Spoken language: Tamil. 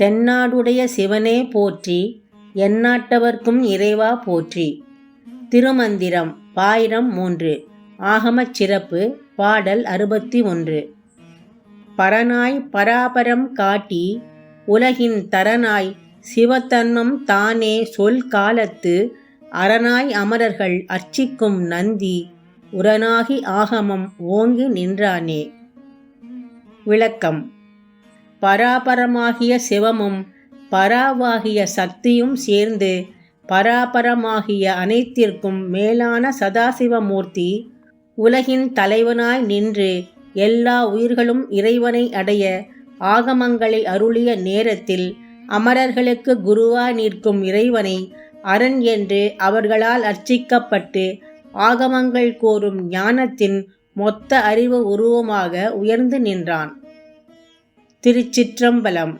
தென்னாடுடைய சிவனே போற்றி எந்நாட்டவர்க்கும் இறைவா போற்றி. திருமந்திரம் பாயிரம் மூன்று. ஆகமச் சிறப்பு பாடல் அறுபத்தி ஒன்று பரனாய் பராபரம் காட்டி உலகின் தரனாய் சிவத்தன்மம் தானே சொல் காலத்து அரணாய் அமரர்கள் அர்ச்சிக்கும் நந்தி உரனாகி ஆகமம் ஓங்கி நின்றானே. விளக்கம். பராபரமாகிய சிவமும் பராவாகிய சக்தியும் சேர்ந்து பராபரமாகிய அனைத்திற்கும் மேலான சதாசிவமூர்த்தி உலகின் தலைவனாய் நின்று எல்லா உயிர்களும் இறைவனை அடைய ஆகமங்களை அருளிய நேரத்தில் அமரர்களுக்கு குருவாய் நிற்கும் இறைவனை அரண் என்று அவர்களால் அர்ச்சிக்கப்பட்டு ஆகமங்கள் கோரும் ஞானத்தின் மொத்த அறிவு உருவமாக உயர்ந்து நின்றான். திருச்சிற்றம்பலம்.